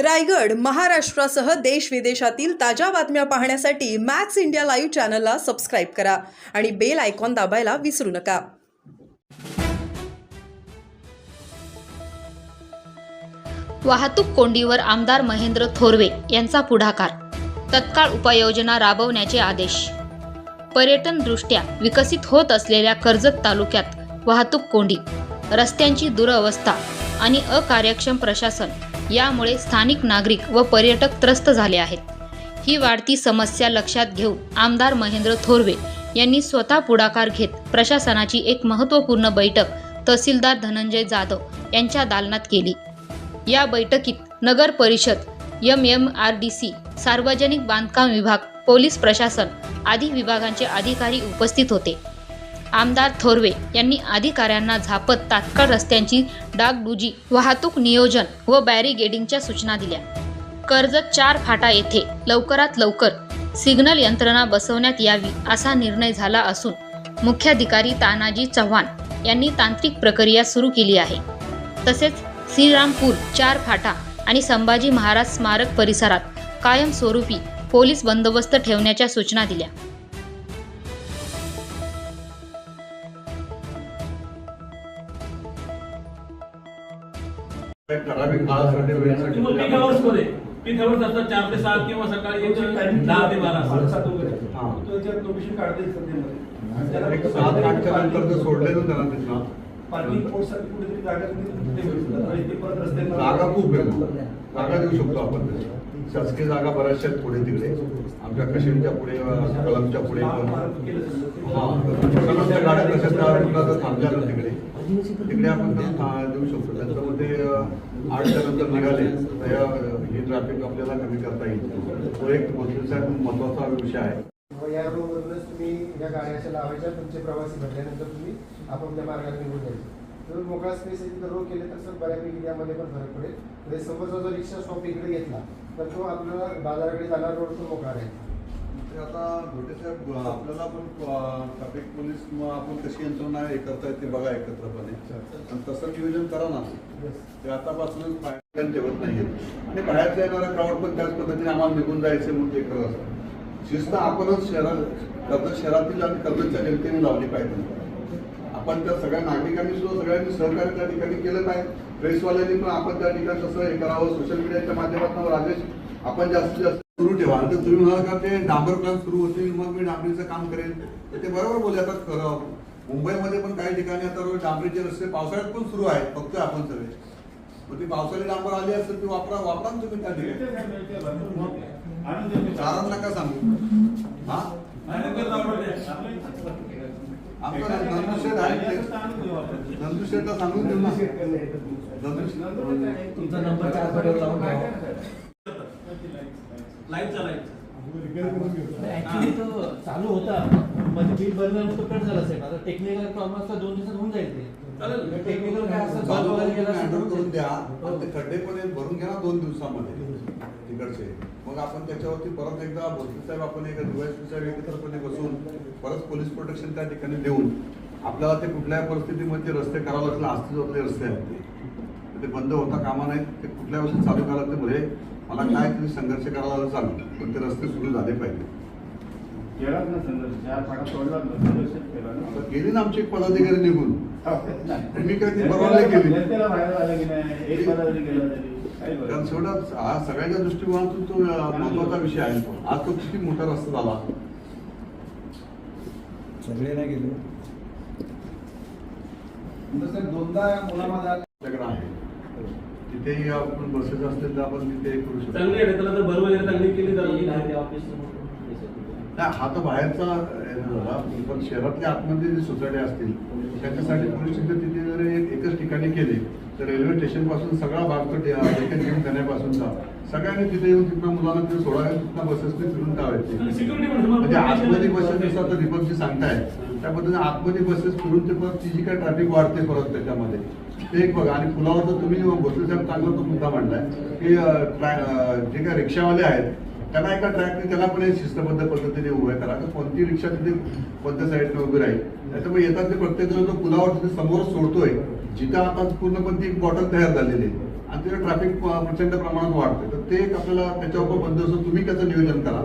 रायगड महाराष्ट्रासह देश विदेशातील ताज्या बातम्या पाहण्यासाठी मॅक्स इंडिया लाईव्ह चॅनलला सबस्क्राईब करा आणि बेल आयकॉन दाबायला विसरू नका. वाहतूक कोंडीवर आमदार महेंद्र थोरवे यांचा पुढाकार. तत्काळ उपाययोजना राबवण्याचे आदेश. पर्यटनदृष्ट्या विकसित होत असलेल्या कर्जत तालुक्यात वाहतूक कोंडी रस्त्यांची दुरवस्था आणि अकार्यक्षम प्रशासन यामुळे स्थानिक नागरिक व पर्यटक त्रस्त झाले आहेत. ही वाढती समस्या लक्षात घेऊन आमदार महेंद्र थोरवे यांनी स्वतः पुढाकार घेत प्रशासनाची एक महत्त्वपूर्ण बैठक तहसीलदार धनंजय जाधव यांच्या दालनात केली. या बैठकीत नगर परिषद M M R D C सार्वजनिक बांधकाम विभाग पोलीस प्रशासन आदी विभागांचे अधिकारी उपस्थित होते. आमदार थोरवे यांनी अधिकाऱ्यांना झापत तात्काळ रस्त्यांची डागडुजी वाहतूक नियोजन व बॅरिगेडिंगच्या सूचना दिल्या. कर्जत चार फाटा येथे लवकरात लवकर सिग्नल यंत्रणा बसवण्यात यावी असा निर्णय झाला असून मुख्याधिकारी तानाजी चव्हाण यांनी तांत्रिक प्रक्रिया सुरू केली आहे. तसेच श्रीरामपूर चार फाटा आणि संभाजी महाराज स्मारक परिसरात कायमस्वरूपी पोलीस बंदोबस्त ठेवण्याच्या सूचना दिल्या. ठराविक काळासाठी पीक आवर्समध्ये पीक आवर्स असतात चार ते सात किंवा सकाळी एक दहा ते बारा. हा. सात जर सोडले ना त्यांना पार्किंग पोस्टसाठी कुठेतरी जागा तुम्ही ते परत रस्त्याला- जागा खूप आहे जागा देऊ शकतो आपण. शासकीय जागा बऱ्याचशा पुढे तिकडे. आमच्या कशीमच्या पुढे कलमच्या पुढे पण. हा. गाड्या कशा त्या थांबल्या ना तिकडे. तिकडे आपण देऊ शकतो. त्याच्यामध्ये अं, आठच्या नंतर निघाले तर ही ट्रॅफिक आपल्याला कमी करता येईल. तो एक गोष्टीचा महत्त्वाचा विषय आहे. या रोडवरूनच तुम्ही या गाड्या अशा लावायच्या तुमचे प्रवासी भरल्यानंतर तुम्ही आपापल्या मार्गाने निघून जायचे. जर मोकळा स्पेस तिथं रो केले तर सर बऱ्यापैकी त्यामध्ये पण फरक पडेल. म्हणजे समोरचा जो रिक्षा स्टॉप इकडे घेतला तर तो आपल्याला बाजाराकडे जाणार रोड पण मोकळा राहील. ते आता घोटे साहेब आपल्याला पण ट्रॅफिक पोलीस किंवा आपण कशी यंत्रणा हे करता येते बघा एकत्रपणे. आणि तसं नियोजन करा ना. ते आतापासूनच बाहेर ठेवत नाहीये. आणि बाहेरचा येणारा क्राऊड पण त्याच पद्धतीने आम्हाला निघून जायचं म्हणून ते करत असतात. शिस्त आपणच शहरात कर्जत शहरातील आणि कर्जतच्या जनतेने लावली पाहिजे. आपण त्या सगळ्या नागरिकांनी सुद्धा सगळ्यांनी सहकार्य त्या ठिकाणी केलं पाहिजे. प्रेसवाल्यांनी पण आपण त्या ठिकाणी तसं हे करावं. सोशल मीडियाच्या माध्यमातून राजेश आपण जास्तीत जास्त सुरू ठेवा. आणि तुम्ही म्हणाल का ते डांबर प्लान सुरू होतील मग मी डांबरीचं काम करेन तर ते बरोबर बोलले आता खरं. मुंबईमध्ये पण काही ठिकाणी आता डांबरीचे रस्ते पावसाळ्यात पण सुरू आहेत. फक्त आपण सगळे. मग ती पावसाळी डांबर आली असेल ती वापरा वापरा तुम्ही त्या ठिकाणी. कारण नका सांगू. हा? आमचा नंदुशेठ आहे ते. नंदुशेठला सांगून देऊ ना. नंदुशेठ तुमचा नंबर चार लावून चालायचं ऍक्च्युली तो चालू होता. म्हणजे बिल भरलं तो कट झाला साहेब. आता टेक्निकल प्रॉब्लेम दोन दिवसात होऊन जाईल ते. करून द्या. ते खड्डे पण एक भरून घ्या ना दोन दिवसामध्ये. तिकडचे. मग आपण त्याच्यावरती परत एकदा भोसले साहेब आपण एक डीवायसपी साहेब एकत्रपणे बसून परत पोलीस प्रोटेक्शन त्या ठिकाणी देऊन आपल्याला ते कुठल्याही परिस्थितीमध्ये ते रस्ते करावं लागतील अस्तित्वातले रस्ते आहेत ते. ते बंद होता कामा नाहीत ते कुठल्या वर्षी चालू करायला म्हणजे मला काय तुम्ही संघर्ष करायला चालू पण ते रस्ते सुरू झाले पाहिजे. केलाच ना संदर्भ. चार ना, केला ना. गेली ना आमची एक पदाधिकारी निघून मी काय ती परवानगी केली जनतेला बाहेर आलं की नाही एक पदाधिकारी गेला तरी काही बरं. कारण शेवटात हा सगळ्यांच्या दृष्टिकोनातून तो महत्त्वाचा विषय आहे तो. आज तो किती मोठा रस्ता झाला सगळे नाही गेले दोनदा मुलामध्ये आहे तिथेही आपण बसेस असतील तर आपण तिथे करू शकतो. चांगली आहे त्याला जर भर वगैरे चांगली केली तर. नाही, हा तर बाहेरचा झाला. पण शहरातल्या आतमध्ये जी सोसायटी असतील त्याच्यासाठी पोलीस स्टेशन तिथे जर एक- एकच ठिकाणी केले तर रेल्वे स्टेशनपासून सगळा भाग तो डेक्कन घेऊन जाण्यापासूनचा सगळ्यांनी तिथे येऊन तिथं मुलांना तिथे सोडावे तिथं बसेसने फिरून सिक्युरिटी म्हणजे आतमध्ये बसेस जसं आता दीपकजी सांगताय त्या पद्धतीने आतमध्ये बसेस फिरून ते परत ती जी काय ट्रॅफिक वाढते परत त्याच्यामध्ये. ते एक बघा आणि पुलावर तुम्ही भोसले साहेब चांगला तो मुद्दा मांडलाय की जे काय रिक्षावाले आहेत त्यांना एका ट्रॅकने त्याला पण शिस्तबद्ध पद्धतीने उभे करा. तर कोणती रिक्षा तिथे कोणत्या साईडने उभी राहील? त्याच्यामुळे येतात ते प्रत्येक जण तो पुलावर तिथे समोर सोडतोय जिथं आता पूर्णपण ती बॉटल तयार झालेली आहे. आणि तिथे ट्रॅफिक प्रचंड प्रमाणात वाढते तर ते एक आपल्याला त्याच्यावर बंद तुम्ही त्याचं नियोजन करा.